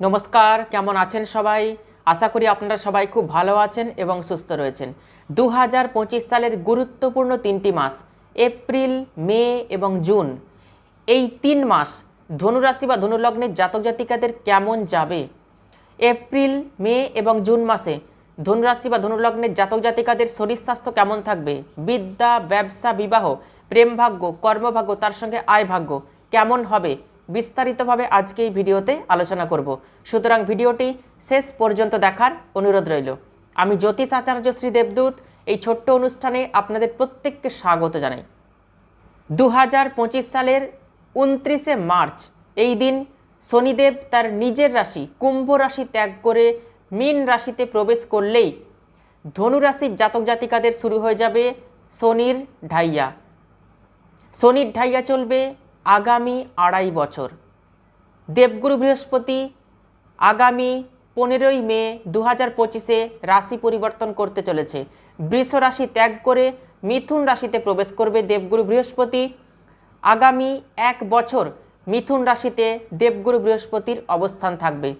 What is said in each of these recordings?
নমস্কার, কেমন আছেন সবাই? আশা করি আপনারা সবাই খুব ভালো আছেন এবং সুস্থ রয়েছেন। দু হাজার পঁচিশ সালের গুরুত্বপূর্ণ তিনটি মাস, এপ্রিল, মে এবং জুন। এই তিন মাস ধনুরাশি বা ধনুলগ্নের জাতক জাতিকাদের কেমন যাবে? এপ্রিল, মে এবং জুন মাসে ধনুরাশি বা ধনুলগ্নের জাতক জাতিকাদের শরীর স্বাস্থ্য কেমন থাকবে? বিদ্যা, ব্যবসা, বিবাহ, প্রেম ভাগ্য, কর্মভাগ্য, তার সঙ্গে আয় ভাগ্য কেমন হবে? বিস্তারিতভাবে আজকে এই ভিডিওতে আলোচনা করব। সুতরাং ভিডিওটি শেষ পর্যন্ত দেখার অনুরোধ রইল। আমি জ্যোতিষ আচার্য শ্রী দেবদূত। এই ছোট্ট অনুষ্ঠানে আপনাদের প্রত্যেককে স্বাগত জানাই। দু হাজার পঁচিশ সালের উনত্রিশে মার্চ, এই দিন শনিদেব তার নিজের রাশি কুম্ভ রাশি ত্যাগ করে মীন রাশিতে প্রবেশ করলেই ধনু রাশির জাতক জাতিকাদের শুরু হয়ে যাবে শনির ঢাইয়া। শনির ঢাইয়া চলবে আগামী আড়াই বছর। দেবগুরু বৃহস্পতি আগামী পনেরোই মে দু হাজার পঁচিশে রাশি পরিবর্তন করতে চলেছে। বৃষ রাশি ত্যাগ করে মিথুন রাশিতে প্রবেশ করবে দেবগুরু বৃহস্পতি। আগামী এক বছর মিথুন রাশিতে দেবগুরু বৃহস্পতির অবস্থান থাকবে।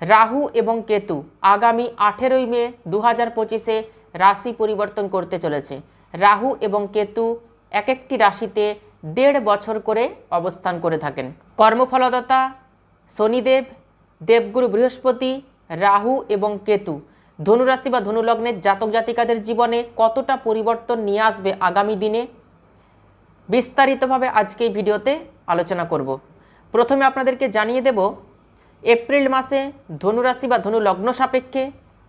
রাহু এবং কেতু আগামী আঠেরোই মে দু হাজার পঁচিশে রাশি পরিবর্তন করতে চলেছে। রাহু এবং কেতু এক একটি রাশিতে দেড় বছর করে অবস্থান করে থাকেন। কর্মফলদাতা শনিদেব, দেবগুরু বৃহস্পতি, রাহু এবং কেতু। ধনুরাশি বা ধনুলগ্নের জাতক জাতিকাদের জীবনে কতটা পরিবর্তন নিয়ে আসবে আগামী দিনে বিস্তারিতভাবে আজকে এই ভিডিওতে আলোচনা করব। প্রথমে আপনাদেরকে জানিয়ে দেব, এপ্রিল মাসে ধনুরাশি বা ধনু লগ্ন সাপেক্ষে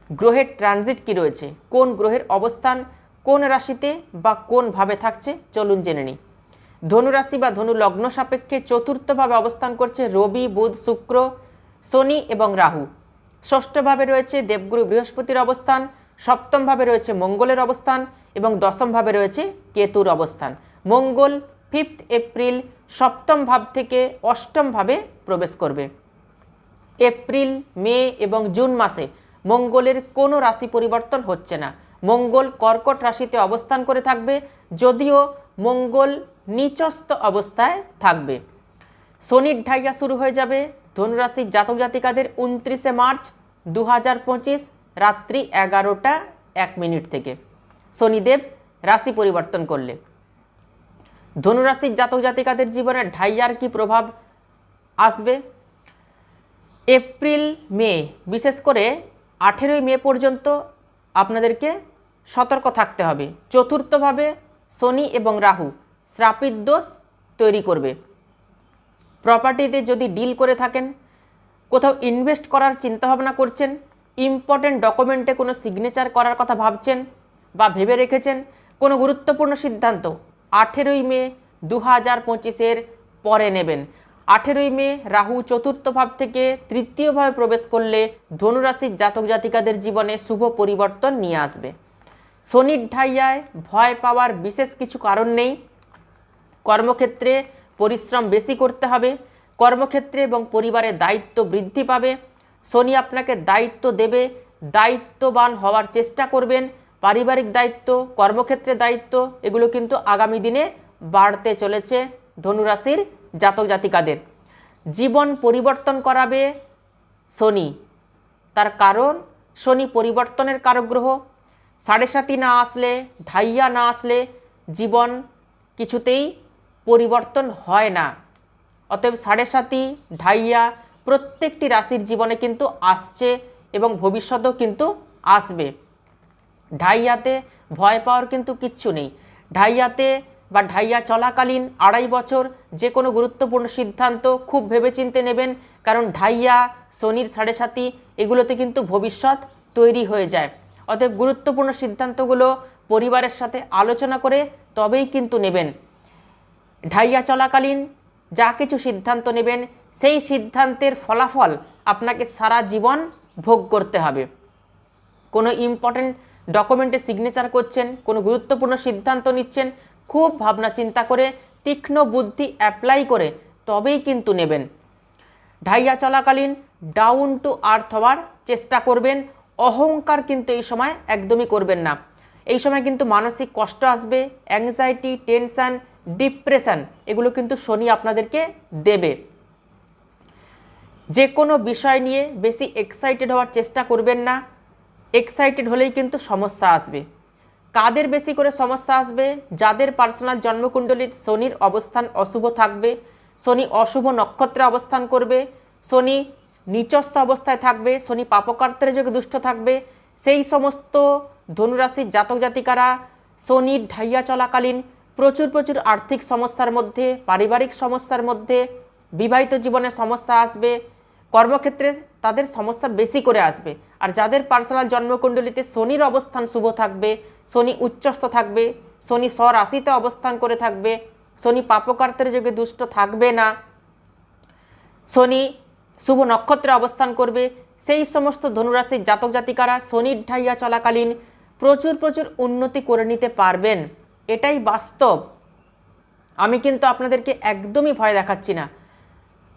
গ্রহের ট্রানজিট কি রয়েছে? কোন গ্রহের অবস্থান কোন রাশিতে বা কোন ভাবে থাকছে? চলুন জেনে নিই। ধনুরাশি বা ধনু লগ্ন সাপেক্ষে চতুর্থভাবে অবস্থান করছে রবি, বুধ, শুক্র, শনি এবং রাহু। ষষ্ঠভাবে রয়েছে দেবগুরু বৃহস্পতির অবস্থান, সপ্তমভাবে রয়েছে মঙ্গলের অবস্থান এবং দশমভাবে রয়েছে কেতুর অবস্থান। মঙ্গল ফিফথ এপ্রিল সপ্তম ভাব থেকে অষ্টম ভাবে প্রবেশ করবে। এপ্রিল, মে এবং জুন মাসে মঙ্গলের কোনো রাশি পরিবর্তন হচ্ছে না। মঙ্গল কর্কট রাশিতে অবস্থান করে থাকবে, যদিও মঙ্গল নিচস্থ অবস্থায় থাকবে। শনির ঢাইয়া শুরু হয়ে যাবে। ধনুরাশির জাতক জাতিকাদের উনত্রিশে মার্চ দু হাজার পঁচিশ রাত্রি এগারোটা এক মিনিট থেকে। শনিদেব রাশি পরিবর্তন করলে। ধনুরাশির জাতক জাতিকাদের জীবনে ঢাইয়ার কি প্রভাব আসবে? এপ্রিল, মে, বিশেষ করে আঠেরোই মে পর্যন্ত আপনাদেরকে সতর্ক থাকতে হবে। চতুর্থভাবে শনি এবং রাহু। শ্রাপিত দোষ তৈরি করবে। প্রপার্টিতে যদি ডিল করে থাকেন, কোথাও ইনভেস্ট করার চিন্তাভাবনা করছেন ইম্পর্টেন্ট ডকুমেন্টে কোনো সিগনেচার করার কথা ভাবছেন বা ভেবে রেখেছেন, কোনো গুরুত্বপূর্ণ সিদ্ধান্ত আঠেরোই মে দু হাজার পঁচিশের পরে নেবেন। আঠেরোই মে রাহু চতুর্থ ভাব থেকে তৃতীয়ভাবে প্রবেশ করলে ধনুরাশির জাতক জাতিকাদের জীবনে শুভ পরিবর্তন নিয়ে আসবে। শনির ঢাইয়ায় ভয় পাওয়ার বিশেষ কিছু কারণ নেই। কর্মক্ষেত্রে পরিশ্রম বেশি করতে হবে, কর্মক্ষেত্রে এবং পরিবারের দায়িত্ব বৃদ্ধি পাবে। শনি আপনাকে দায়িত্ব দেবে, দায়িত্ববান হওয়ার চেষ্টা করবেন। পারিবারিক দায়িত্ব, কর্মক্ষেত্রে দায়িত্ব, এগুলো কিন্তু আগামী দিনে বাড়তে চলেছে ধনুরাশির জাতক জাতিকাদের। জীবন পরিবর্তন করাবে শনি। তার কারণ, শনি পরিবর্তনের কারগ্রহ সাড়ে সাতি না আসলে, ঢাইয়া না আসলে জীবন কিছুতেই পরিবর্তন হয় না। অতএব সাড়ে সাতি ঢাইয়া প্রত্যেকটি রাশির জীবনে কিন্তু আসছে এবং ভবিষ্যতেও কিন্তু আসবে। ঢাইয়াতে ভয় পাওয়ার কিন্তু কিচ্ছু নেই। ঢাইয়াতে বা ঢাইয়া চলাকালীন আড়াই বছর যে কোনো গুরুত্বপূর্ণ সিদ্ধান্ত খুব ভেবেচিন্তে নেবেন, কারণ ঢাইয়া, শনির সাড়ে সাতি এগুলোতে কিন্তু ভবিষ্যৎ তৈরি হয়ে যায়। অতএব গুরুত্বপূর্ণ সিদ্ধান্তগুলো পরিবারের সাথে আলোচনা করে তবেই কিন্তু নেবেন। ঢাইয়া চলাকালীন যা কিছু সিদ্ধান্ত নেবেন, সেই সিদ্ধান্তের ফলাফল আপনাকে সারা জীবন ভোগ করতে হবে। কোনো ইম্পর্ট্যান্ট ডকুমেন্টে সিগনেচার করছেন, কোনো গুরুত্বপূর্ণ সিদ্ধান্ত নিচ্ছেন, খুব ভাবনা চিন্তা করে, তীক্ষ্ণ বুদ্ধি অ্যাপ্লাই করে তবেই কিন্তু নেবেন। ঢাইয়া চলাকালীন ডাউন টু আর্থ হওয়ার চেষ্টা করবেন, অহংকার কিন্তু এই সময় একদমই করবেন না। এই সময় কিন্তু মানসিক কষ্ট আসবে অ্যাংজাইটি টেনশান ডিপ্রেশন, এগুলো কিন্তু শনি আপনাদেরকে দেবে। যে কোনো বিষয় নিয়ে বেশি এক্সাইটেড হওয়ার চেষ্টা করবেন না। এক্সাইটেড হলেই কিন্তু সমস্যা আসবে। কাদের বেশি করে সমস্যা আসবে? যাদের পার্সোনাল জন্মকুণ্ডলীতে শনির অবস্থান অশুভ থাকবে, শনি অশুভ নক্ষত্রে অবস্থান করবে, শনি নিচস্থ অবস্থায় থাকবে, শনি পাপকার্তের যোগে দুষ্ট থাকবে, সেই সমস্ত ধনুরাশির জাতক জাতিকারা শনির ঢাইয়া চলাকালীন প্রচুর প্রচুর আর্থিক সমস্যার মধ্যে, পারিবারিক সমস্যার মধ্যে, বিবাহিত জীবনে সমস্যা আসবে, কর্মক্ষেত্রে তাদের সমস্যা বেশি করে আসবে। আর যাদের পার্সোনাল জন্মকুণ্ডলিতে শনির অবস্থান শুভ থাকবে, শনি উচ্চস্থ থাকবে, শনি স্বরাশিতে অবস্থান করে থাকবে, শনি পাপকার্তের যোগে দুষ্ট থাকবে না, শনি শুভ নক্ষত্রে অবস্থান করবে, সেই সমস্ত ধনুরাশির জাতক জাতিকারা শনির ঢাইয়া চলাকালীন প্রচুর প্রচুর উন্নতি করে নিতে পারবেন। এটাই বাস্তব। আমি কিন্তু আপনাদেরকে একদমই ভয় দেখাচ্ছি না।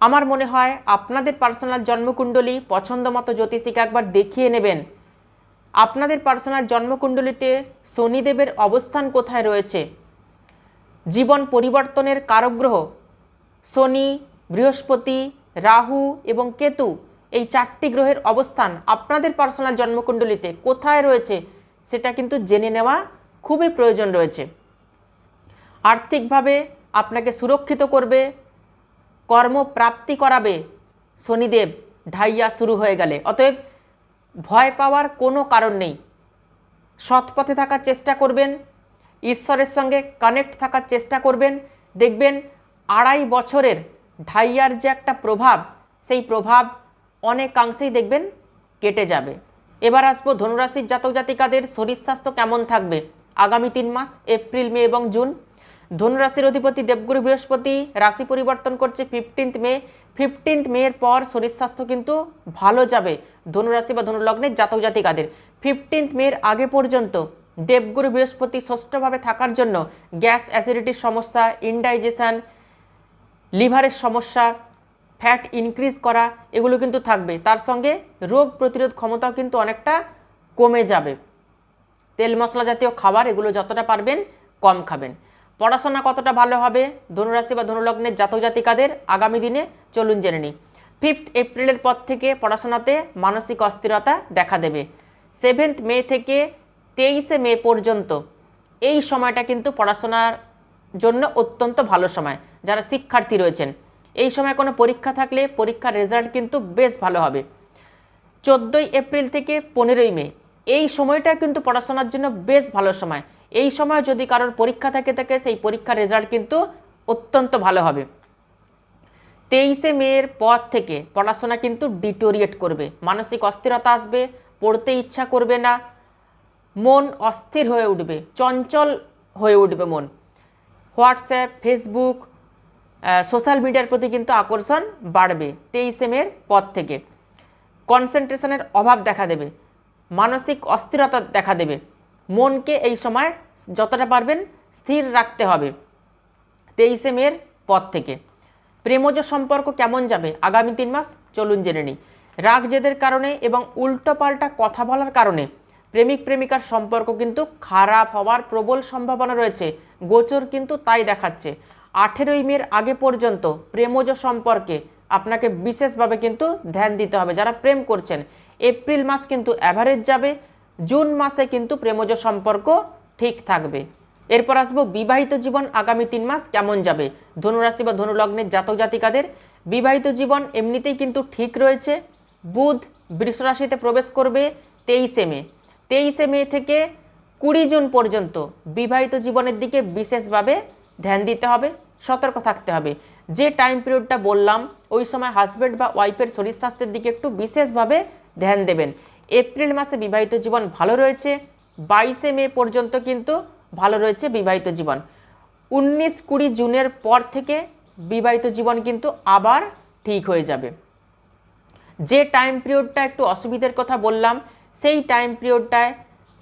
আমার মনে হয় আপনাদের পার্সোনাল জন্মকুণ্ডলী পছন্দ মতো জ্যোতিষীকে একবার দেখিয়ে নেবেন। আপনাদের পার্সোনাল জন্মকুণ্ডলীতে শনিদেবের অবস্থান কোথায় রয়েছে? জীবন পরিবর্তনের কারগ্রহ শনি, বৃহস্পতি, রাহু এবং কেতু, এই চারটি গ্রহের অবস্থান আপনাদের পার্সোনাল জন্মকুণ্ডলীতে কোথায় রয়েছে সেটা কিন্তু জেনে নেওয়া খুবই প্রয়োজন রয়েছে। আর্থিকভাবে আপনাকে সুরক্ষিত করবে, কর্মপ্রাপ্তি করাবে শনিদেব, ঢাইয়া শুরু হয়ে গেলে। অতএব ভয় পাওয়ার কোনো কারণ নেই। সৎ পথে থাকার চেষ্টা করবেন, ঈশ্বরের সঙ্গে কানেক্ট থাকার চেষ্টা করবেন। দেখবেন আড়াই বছরের ঢাইয়ার যে একটা প্রভাব, সেই প্রভাব অনেকাংশেই দেখবেন কেটে যাবে। এবার আসব ধনুরাশির জাতক জাতিকাদের শরীর স্বাস্থ্য কেমন থাকবে? আগামী তিন মাস, এপ্রিল, মে এবং জুন। ধনুরাশির অধিপতি দেবগুরু বৃহস্পতি রাশি পরিবর্তন করছে ফিফটিন্থ মে। ফিফটিন্থ মের পর শরীর স্বাস্থ্য কিন্তু ভালো যাবে ধনুরাশি বা ধনুলগ্নের জাতক জাতিকাদের। ফিফটিন্থ মের আগে পর্যন্ত দেবগুরু বৃহস্পতি ষষ্ঠভাবে থাকার জন্য গ্যাস অ্যাসিডিটির সমস্যা, ইনডাইজেশান, লিভারের সমস্যা, ফ্যাট ইনক্রিজ করা এগুলো কিন্তু থাকবে। তার সঙ্গে রোগ প্রতিরোধ ক্ষমতাও কিন্তু অনেকটা কমে যাবে। তেল মশলা জাতীয় খাবার এগুলো যতটা পারবেন কম খাবেন। পড়াশোনা কতটা ভালো হবে? ধনুরাশি বা ধনুলগ্নের জাতক জাতিকাদের আগামী দিনে চলুন জেনে নিই। ফিফথ এপ্রিলের পর থেকে পড়াশোনাতে মানসিক অস্থিরতা দেখা দেবে। সেভেন্থ মে থেকে তেইশে মে পর্যন্ত। এই সময়টা কিন্তু পড়াশোনার জন্য অত্যন্ত ভালো সময়। যারা শিক্ষার্থী রয়েছেন, এই সময় কোনো পরীক্ষা থাকলে পরীক্ষার রেজাল্ট কিন্তু বেশ ভালো হবে। চোদ্দোই এপ্রিল থেকে পনেরোই মে এই সময়টা কিন্তু পড়াশোনার জন্য বেশ ভালো সময়। এই সময় যদি কারোর পরীক্ষা থাকে থাকে সেই পরীক্ষার রেজাল্ট কিন্তু অত্যন্ত ভালো হবে। তেইশে মেয়ের পর থেকে পড়াশোনা কিন্তু ডিটোরিয়েট করবে। মানসিক অস্থিরতা আসবে, পড়তে ইচ্ছা করবে না, মন অস্থির হয়ে উঠবে, চঞ্চল হয়ে উঠবে মন। হোয়াটসঅ্যাপ, ফেসবুক সোশ্যাল মিডিয়ার প্রতি কিন্তু আকর্ষণ বাড়বে তেইশে মেয়ের পর থেকে। কনসেন্ট্রেশনের অভাব দেখা দেবে, মানসিক অস্থিরতা দেখা দেবে। মনকে এই সময় যতটা পারবেন স্থির রাখতে হবে। তেইশে মের পর থেকে। প্রেমজ সম্পর্ক কেমন যাবে? আগামী তিন মাস চলুন জেনে নিই। রাগ জেদের কারণে এবং উল্টোপাল্টা কথা বলার কারণে প্রেমিক প্রেমিকার সম্পর্ক কিন্তু খারাপ হওয়ার প্রবল সম্ভাবনা রয়েছে। গোচর কিন্তু তাই দেখাচ্ছে। আঠেরোই মের আগে পর্যন্ত প্রেমজ সম্পর্কে আপনাকে বিশেষভাবে কিন্তু ধ্যান দিতে হবে। যারা প্রেম করছেন, এপ্রিল মাস কিন্তু অ্যাভারেজ যাবে। জুন মাসে কিন্তু প্রেমজ সম্পর্ক ঠিক থাকবে। এরপর আসব বিবাহিত জীবন আগামী তিন মাস কেমন যাবে? ধনুরাশি বা ধনুলগ্নের জাতক জাতিকাদের বিবাহিত জীবন এমনিতেই কিন্তু ঠিক রয়েছে। বুধ বৃষরাশিতে প্রবেশ করবে তেইশে মে। তেইশে মে থেকে কুড়ি জুন পর্যন্ত বিবাহিত জীবনের দিকে বিশেষভাবে ধ্যান দিতে হবে, সতর্ক থাকতে হবে। যে টাইম পিরিয়ডটা বললাম, ওই সময় হাজব্যান্ড বা ওয়াইফের শরীর স্বাস্থ্যের দিকে একটু বিশেষভাবে ধ্যান দেবেন। এপ্রিল মাসে বিবাহিত জীবন ভালো রয়েছে, বাইশে মে পর্যন্ত কিন্তু ভালো রয়েছে বিবাহিত জীবন। উনিশ কুড়ি জুনের পর থেকে বিবাহিত জীবন কিন্তু আবার ঠিক হয়ে যাবে। যে টাইম পিরিয়ডটা একটু অসুবিধার কথা বললাম, সেই টাইম পিরিয়ডটায়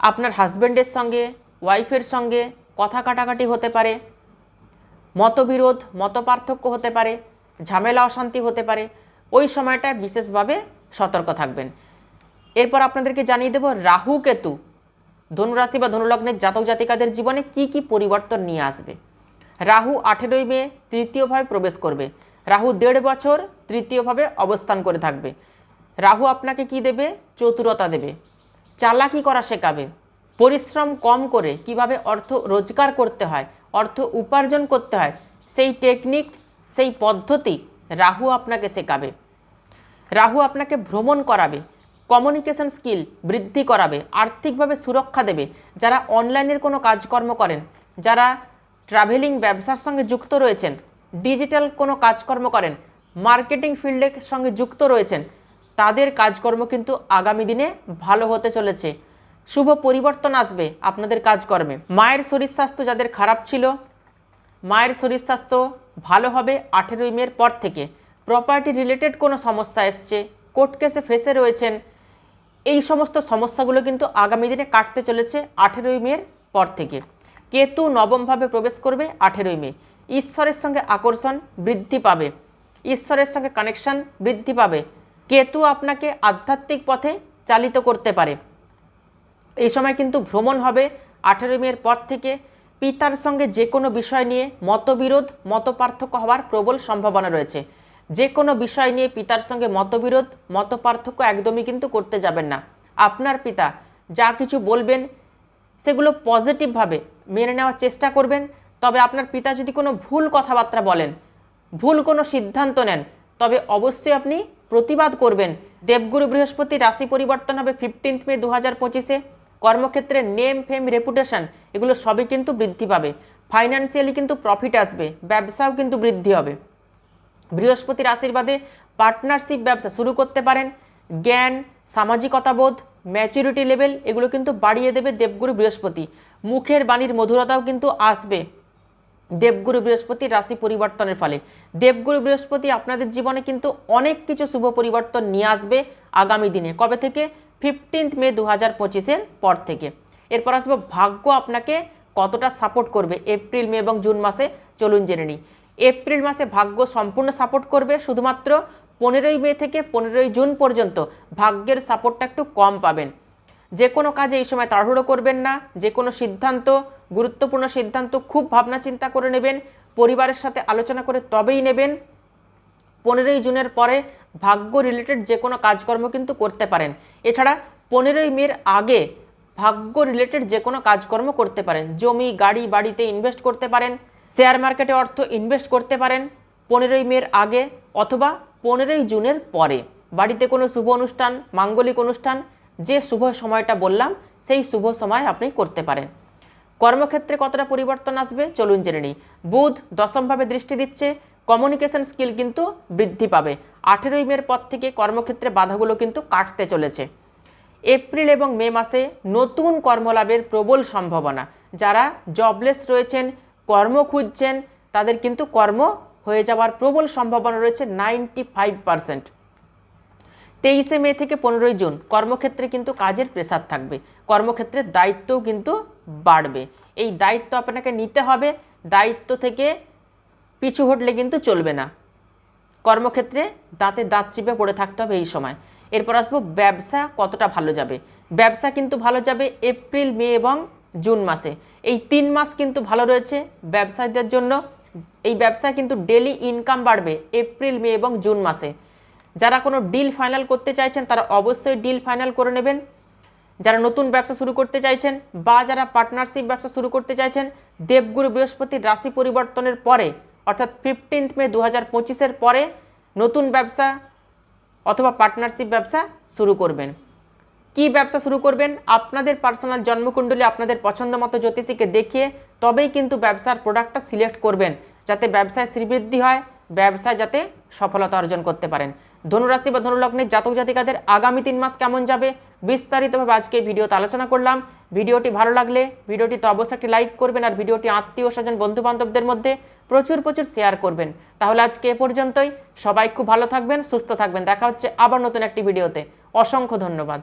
আপনার হাজব্যান্ডের সঙ্গে ওয়াইফের সঙ্গে কথা কাটাকাটি হতে পারে, মতবিরোধ, মতপার্থক্য হতে পারে, ঝামেলা অশান্তি হতে পারে, ওই সময়টায় বিশেষভাবে সতর্ক থাকবেন। এরপর আপনাদেরকে জানিয়ে দেব, রাহু কেতু, ধনুরাশি বা ধনুলগ্নের জাতক জাতিকাদের জীবনে কি কি পরিবর্তন নিয়ে আসবে? রাহু আঠেরোই মে তৃতীয়ভাবে প্রবেশ করবে। রাহু দেড় বছর তৃতীয়ভাবে অবস্থান করে থাকবে। রাহু আপনাকে কি দেবে? চতুরতা দেবে। চালাকি করা শেখাবে। পরিশ্রম কম করে কীভাবে অর্থ রোজগার করতে হয়, অর্থ উপার্জন করতে হয়, সেই টেকনিক সেই পদ্ধতি রাহু আপনাকে শেখাবে। রাহু আপনাকে ভ্রমণ করাবে। কমিউনিকেশন স্কিল বৃদ্ধি করাবে, আর্থিকভাবে সুরক্ষা দেবে, যারা অনলাইনের কোনো কাজকর্ম করেন, যারা ট্রাভেলিং ব্যবসার সঙ্গে যুক্ত রয়েছেন, ডিজিটাল কোনো কাজকর্ম করেন, মার্কেটিং ফিল্ডের সঙ্গে যুক্ত রয়েছেন, তাদের কাজকর্ম কিন্তু আগামী দিনে ভালো হতে চলেছে। শুভ পরিবর্তন আসবে আপনাদের কাজকর্মে। মায়ের শরীর স্বাস্থ্য যাদের খারাপ ছিল, মায়ের শরীর স্বাস্থ্য ভালো হবে আঠেরোই মের পর থেকে। প্রপার্টি রিলেটেড কোনো সমস্যা এসছে, কোর্ট কেসে ফেসে রয়েছেন এই সমস্ত সমস্যাগুলো কিন্তু আগামী দিনে কাটতে চলেছে আঠেরোই মের পর থেকে। কেতু নবমভাবে প্রবেশ করবে আঠেরোই মে। ঈশ্বরের সঙ্গে আকর্ষণ বৃদ্ধি পাবে। ঈশ্বরের সঙ্গে কানেকশন বৃদ্ধি পাবে। কেতু আপনাকে আধ্যাত্মিক পথে চালিত করতে পারে। এই সময় কিন্তু ভ্রমণ হবে আঠেরোই মের পর থেকে। পিতার সঙ্গে যে কোনো বিষয় নিয়ে মতবিরোধ, মতপার্থক্য হওয়ার প্রবল সম্ভাবনা রয়েছে। যে কোনো বিষয় নিয়ে পিতার সঙ্গে মতবিরোধ, মতপার্থক্য একদমই কিন্তু করতে যাবেন না। আপনার পিতা যা কিছু বলবেন, সেগুলো পজিটিভভাবে মেনে নেওয়ার চেষ্টা করবেন। তবে আপনার পিতা যদি কোনো ভুল কথাবার্তা বলেন, ভুল কোনো সিদ্ধান্ত নেন, তবে অবশ্যই আপনি প্রতিবাদ করবেন। দেবগুরু বৃহস্পতি রাশি পরিবর্তন হবে ফিফটিন্থ মে দু হাজার পঁচিশে। কর্মক্ষেত্রে নেম ফেম রেপুটেশন এগুলো সবই কিন্তু বৃদ্ধি পাবে। ফাইন্যান্সিয়ালি কিন্তু প্রফিট আসবে, ব্যবসাও কিন্তু বৃদ্ধি হবে। বৃহস্পতির আশীর্বাদে পার্টনারশিপ ব্যবসা শুরু করতে পারেন। জ্ঞান, সামাজিকতাবোধ ম্যাচুরিটি লেভেল এগুলো কিন্তু বাড়িয়ে দেবে দেবগুরু বৃহস্পতি। মুখের বাণীর মধুরতাও কিন্তু আসবে দেবগুরু বৃহস্পতি রাশি পরিবর্তনের ফলে। দেবগুরু বৃহস্পতি আপনাদের জীবনে কিন্তু অনেক কিছু শুভ পরিবর্তন নিয়ে আসবে আগামী দিনে। কবে থেকে? ফিফটিন্থ মে দু হাজার পঁচিশের পর থেকে। এরপর আসব ভাগ্য আপনাকে কতটা সাপোর্ট করবে? এপ্রিল, মে এবং জুন মাসে। চলুন জেনে নিই। এপ্রিল মাসে ভাগ্য সম্পূর্ণ সাপোর্ট করবে। শুধুমাত্র পনেরোই মে থেকে পনেরোই জুন পর্যন্ত ভাগ্যের সাপোর্টটা একটু কম পাবেন। যে কোনো কাজে এই সময় তাড়াহুড়ো করবেন না। যে কোনো সিদ্ধান্ত, গুরুত্বপূর্ণ সিদ্ধান্ত খুব ভাবনা চিন্তা করে নেবেন। পরিবারের সাথে আলোচনা করে তবেই নেবেন। পনেরোই জুনের পরে ভাগ্য রিলেটেড যে কোনো কাজকর্ম কিন্তু করতে পারেন। এছাড়া পনেরোই মের আগে ভাগ্য রিলেটেড যে কোনো কাজকর্ম করতে পারেন। জমি, গাড়ি, বাড়িতে ইনভেস্ট করতে পারেন। শেয়ার মার্কেটে অর্থ ইনভেস্ট করতে পারেন পনেরোই মের আগে অথবা পনেরোই জুনের পরে। বাড়িতে কোনো শুভ অনুষ্ঠান, মাঙ্গলিক অনুষ্ঠান, যে শুভ সময়টা বললাম, সেই শুভ সময় আপনি করতে পারেন। কর্মক্ষেত্রে কতটা পরিবর্তন আসবে চলুন জেনে নিই। বুধ দশমভাবে দৃষ্টি দিচ্ছে কমিউনিকেশন স্কিল কিন্তু বৃদ্ধি পাবে। আঠেরোই মের পর থেকে কর্মক্ষেত্রে বাধাগুলো কিন্তু কাটতে চলেছে। এপ্রিল এবং মে মাসে নতুন কর্মলাভের প্রবল সম্ভাবনা। যারা জবলেস রয়েছেন কর্ম খুঁজছেন, তাদের কিন্তু কর্ম হয়ে যাওয়ার প্রবল সম্ভাবনা রয়েছে নাইনটি ফাইভ পারসেন্ট। তেইশে মে থেকে পনেরোই জুন, কর্মক্ষেত্রে কিন্তু কাজের প্রেসার থাকবে, কর্মক্ষেত্রের দায়িত্বও কিন্তু বাড়বে। এই দায়িত্ব আপনাকে নিতে হবে, দায়িত্ব থেকে পিছু হটলে কিন্তু চলবে না। কর্মক্ষেত্রে দাঁতে দাঁত চিপে পড়ে থাকতে হবে এই সময়। এরপর আসব ব্যবসা কতটা ভালো যাবে। ব্যবসা কিন্তু ভালো যাবে এপ্রিল, মে এবং জুন মাসে। এই তিন মাস কিন্তু ভালো রয়েছে ব্যবসায়ীদের জন্য। এই ব্যবসায় কিন্তু ডেলি ইনকাম বাড়বে এপ্রিল মে এবং জুন মাসে। যারা কোনো ডিল ফাইনাল করতে চাইছেন, তারা অবশ্যই ডিল ফাইনাল করে নেবেন। যারা নতুন ব্যবসা শুরু করতে চাইছেন বা যারা পার্টনারশিপ ব্যবসা শুরু করতে চাইছেন, দেবগুরু বৃহস্পতির রাশি পরিবর্তনের পরে, অর্থাৎ ফিফটিন্থ মে দু হাজার পরে নতুন ব্যবসা অথবা পার্টনারশিপ ব্যবসা শুরু করবেন। কি ব্যবসা শুরু করবেন, আপনাদের পার্সোনাল জন্মকুণ্ডলী আপনাদের পছন্দ মতো জ্যোতিষীকে দেখিয়ে তবেই কিন্তু ব্যবসার প্রোডাক্টটা সিলেক্ট করবেন, যাতে ব্যবসায় শ্রীবৃদ্ধি হয়, ব্যবসায় যাতে সফলতা অর্জন করতে পারেন। ধনুরাশি বা ধনুলগ্নের জাতক জাতিকাদের আগামী তিন মাস কেমন যাবে, বিস্তারিতভাবে আজকে ভিডিওতে আলোচনা করলাম। ভিডিওটি ভালো লাগলে ভিডিওটি তো অবশ্যই একটি লাইক করবেন আর ভিডিওটি আত্মীয় স্বজন বন্ধু বান্ধবদের মধ্যে প্রচুর প্রচুর শেয়ার করবেন। তাহলে আজকে এ পর্যন্তই, সবাই খুব ভালো থাকবেন, সুস্থ থাকবেন। দেখা হচ্ছে আবার নতুন একটি ভিডিওতে। অসংখ্য ধন্যবাদ।